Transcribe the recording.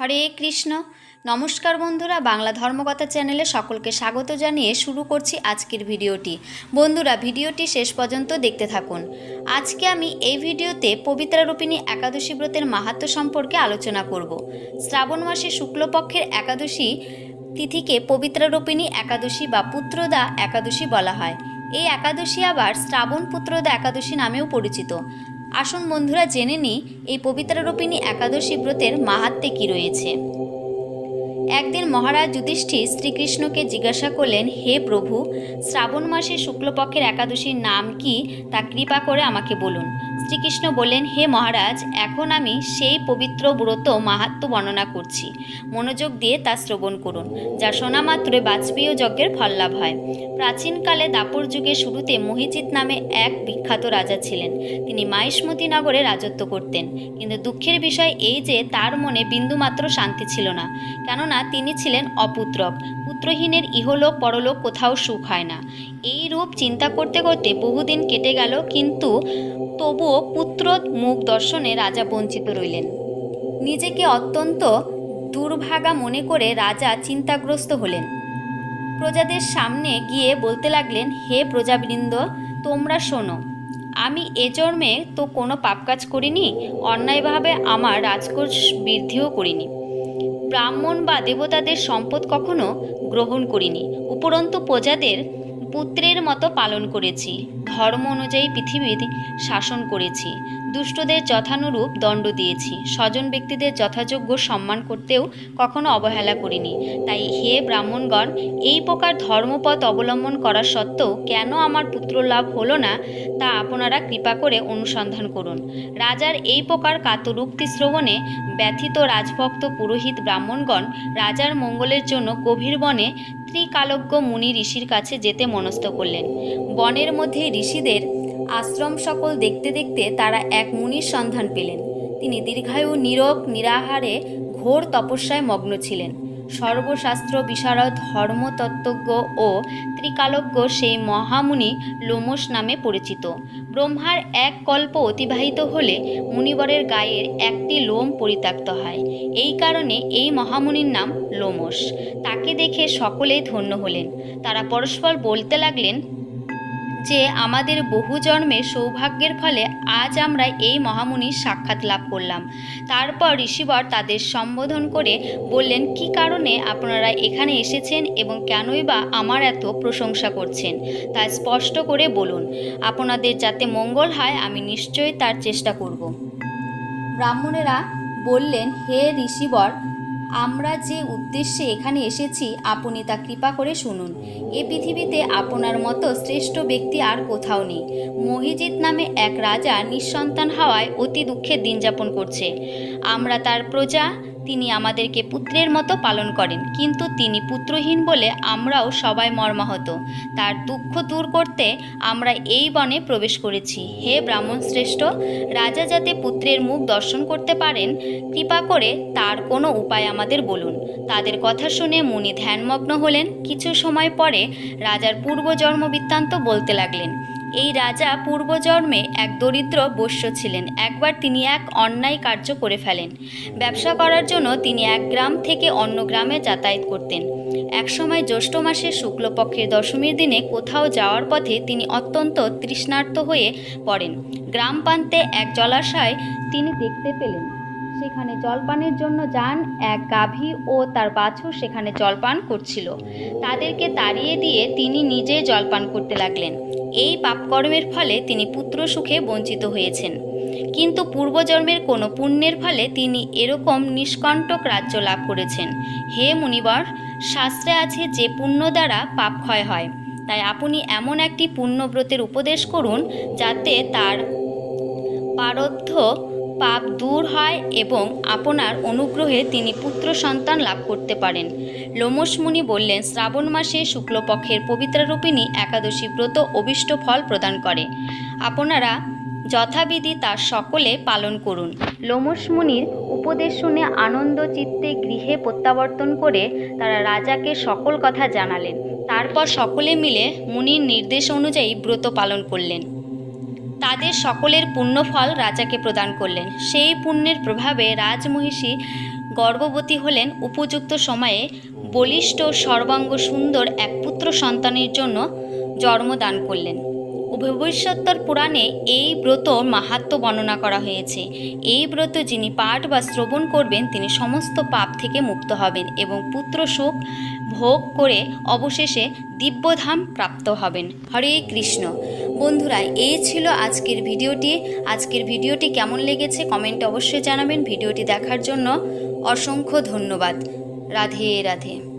হরে কৃষ্ণ। নমস্কার বন্ধুরা, বাংলা ধর্মকথা চ্যানেলে সকলকে স্বাগত জানিয়ে শুরু করছি আজকের ভিডিওটি। বন্ধুরা, ভিডিওটি শেষ পর্যন্ত দেখতে থাকুন। আজকে আমি এই ভিডিওতে পবিত্রারূপিণী একাদশী ব্রতের মাহাত্ম্য সম্পর্কে আলোচনা করব। শ্রাবণ মাসে শুক্লপক্ষের একাদশী তিথিকে পবিত্রারূপিণী একাদশী বা পুত্রদা একাদশী বলা হয়। এই একাদশী আবার শ্রাবণ পুত্রদা একাদশী নামেও পরিচিত। আসুন বন্ধুরা জেনে নিই, এই পবিত্রারূপিণী একাদশী ব্রতের মাহাত্মে কী রয়েছে। একদিন মহারাজ যুধিষ্ঠির শ্রীকৃষ্ণকে জিজ্ঞাসা করলেন, হে প্রভু, শ্রাবণ মাসে শুক্লপক্ষের একাদশীর নাম কি? তা কৃপা করে আমাকে বলুন। শ্রীকৃষ্ণ বললেন, হে মহারাজ, এখন আমি সেই পবিত্র ব্রত মাহাত্ম্য বর্ণনা করছি। মনোযোগ দিয়ে তা শ্রবণ করুন, যা শোনা মাত্রই বাজপেয়ী যজ্ঞের ফল লাভ হয়। প্রাচীনকালে দাপর যুগের শুরুতে মহিজিৎ নামে এক বিখ্যাত রাজা ছিলেন। তিনি মাইসমতি নগরে রাজত্ব করতেন। কিন্তু দুঃখের বিষয় এই যে, তার মনে বিন্দুমাত্র শান্তি ছিল না। কেননা তিনি ছিলেন অপুত্রক। পুত্রহীনের ইহলোক পরলোক কোথাও সুখ হয় না। এই রূপ চিন্তা করতে করতে বহুদিন কেটে গেল, কিন্তু তবুও পুত্র মুখ দর্শনে রাজা বঞ্চিত রইলেন। নিজেকে অত্যন্ত দুর্ভাগা মনে করে রাজা চিন্তাগ্রস্ত হলেন। প্রজাদের সামনে গিয়ে বলতে লাগলেন, হে প্রজাবৃন্দ, তোমরা শোনো, আমি এ জন্মে তো কোনো পাপ কাজ করিনি, অন্যায়ভাবে আমার রাজকোষ বৃদ্ধিও করিনি। ব্রাহ্মণ বা দেবতাদের সম্পদ কখনো গ্রহণ করিনি, উপরন্তু প্রজাদের পুত্রের মতো পালন করেছি। ধর্ম অনুযায়ী পৃথিবীতে শাসন করেছি। দুষ্টদের যথানুরূপ দণ্ড দিয়েছি। স্বজন ব্যক্তিদের যথাযোগ্য সম্মান করতেও কখনো অবহেলা করিনি। তাই হে ব্রাহ্মণগণ, এই প্রকার ধর্মপথ অবলম্বন করা সত্ত্বেও কেন আমার পুত্র লাভ হলো না, তা আপনারা কৃপা করে অনুসন্ধান করুন। রাজার এই প্রকার কাতরুক্তি শ্রবণে ব্যথিত রাজভক্ত পুরোহিত ব্রাহ্মণগণ রাজার মঙ্গলের জন্য গভীর বনে ত্রিকালজ্ঞ মুনি ঋষির কাছে যেতে মনস্থ করলেন। বনের মধ্যে ঋষিদের আশ্রম সকল দেখতে দেখতে তারা এক মুনির সন্ধান পেলেন। তিনি দীর্ঘায়ু, নীরব, নিরাহারে, ঘোর তপস্যায় মগ্ন ছিলেন। সর্বশাস্ত্র বিশারদ, ধর্মতত্ত্বজ্ঞ ও ত্রিকালজ্ঞ সেই মহামুনি লোমস নামে পরিচিত। ব্রহ্মার এক কল্প অতিবাহিত হলে মুনিবরের গায়ের একটি লোম পরিত্যক্ত হয়। এই কারণে এই মহামুনির নাম লোমস তাকে দেখে সকলেই ধন্য হলেন। তারা পরস্পর বলতে লাগলেন যে আমাদের বহু জন্মের সৌভাগ্যের ফলে আজ আমরা এই মহামুনির সাক্ষাৎ লাভ করলাম। তারপর ঋষিবর তাদের সম্বোধন করে বললেন, কি কারণে আপনারা এখানে এসেছেন এবং কেনই বা আমার এত প্রশংসা করছেন? তা স্পষ্ট করে বলুন, আপনাদের যাতে মঙ্গল হয়, আমি নিশ্চয়ই তার চেষ্টা করব। ব্রাহ্মণেরা বললেন, হে ঋষিবর আমরা যে উদ্দেশ্যে এখানে এসেছি আপনি তা কৃপা করে শুনুন। এ পৃথিবীতে আপনার মতো শ্রেষ্ঠ ব্যক্তি আর কোথাও নেই। মহিজিৎ নামে এক রাজা নিঃসন্তান হওয়ায় অতি দুঃখের দিন যাপন করছে। আমরা তার প্রজা তিনি আমাদেরকে পুত্রের মতো পালন করেন, কিন্তু তিনি পুত্রহীন বলে আমরাও সবাই মর্মাহত। তার দুঃখ দূর করতে আমরা এই বনে প্রবেশ করেছি। হে ব্রাহ্মণ শ্রেষ্ঠ, রাজা যাতে পুত্রের মুখ দর্শন করতে পারেন, কৃপা করে তার কোনো উপায় আমাদের বলুন। তাদের কথা শুনে মুনি ধ্যানমগ্ন হলেন। কিছু সময় পরে রাজার পূর্বজন্ম বৃত্তান্ত বলতে লাগলেন এই রাজা পূর্বজন্মে এক দরিদ্র বৈশ্য ছিলেন। একবার তিনি এক অন্যায় কার্য করে ফেলেন। ব্যবসা করার জন্য তিনি এক গ্রাম থেকে অন্য গ্রামে যাতায়াত করতেন। একসময় জ্যৈষ্ঠ মাসের শুক্লপক্ষের দশমীর দিনে কোথাও যাওয়ার পথে তিনি অত্যন্ত তৃষ্ণার্ত হয়ে পড়েন। গ্রাম প্রান্তে এক জলাশয় তিনি দেখতে পেলেন। সেখানে জলপানের জন্য যান এক গাভী ও তার বাছুর সেখানে জলপান করছিল। তাদেরকে তাড়িয়ে দিয়ে তিনি নিজে জলপান করতে লাগলেন। এই পাপকর্মের ফলে তিনি পুত্র সুখে বঞ্চিত হয়েছেন। কিন্তু পূর্বজন্মের কোনো পুণ্যের ফলে তিনি এরকম নিষ্কণ্টক রাজ্য লাভ করেছেন। হে মুনিবর, শাস্ত্রে আছে যে পুণ্য দ্বারা পাপ ক্ষয় হয়। তাই আপনি এমন একটি পুণ্যব্রতের উপদেশ করুন যাতে তার পারদ্ধ পাপ দূর হয় এবং আপনার অনুগ্রহে তিনি পুত্র সন্তান লাভ করতে পারেন। লোমস মুনি বললেন, শ্রাবণ মাসে শুক্লপক্ষের পবিত্রারূপিণী একাদশী ব্রত অবিষ্ট ফল প্রদান করে। আপনারা যথাবিধি তার সকলে পালন করুন। লোমস মুনির উপদেশ শুনে আনন্দ চিত্তে গৃহে প্রত্যাবর্তন করে তারা রাজাকে সকল কথা জানালেন। তারপর সকলে মিলে মুনির নির্দেশ অনুযায়ী ব্রত পালন করলেন। তাদের সকলের পুণ্যফল রাজাকে প্রদান করলেন। সেই পুণ্যের প্রভাবে রাজমহিষী গর্ভবতী হলেন। উপযুক্ত সময়ে বলিষ্ঠ, সর্বাঙ্গ, সুন্দর এক পুত্র সন্তানের জন্য জন্মদান করলেন। ভবিষ্যোত্তর পুরাণে এই ব্রত মাহাত্ম্য বর্ণনা করা হয়েছে। এই ব্রত যিনি পাঠ বা শ্রবণ করবেন, তিনি সমস্ত পাপ থেকে মুক্ত হবেন এবং পুত্র সুখ ভোগ করে অবশেষে দিব্যধাম প্রাপ্ত হবেন। হরে কৃষ্ণ। বন্ধুরা, এই ছিল আজকের ভিডিওটি। আজকের ভিডিওটি কেমন লেগেছে কমেন্ট অবশ্যই জানাবেন। ভিডিওটি দেখার জন্য অসংখ্য ধন্যবাদ। রাধে রাধে।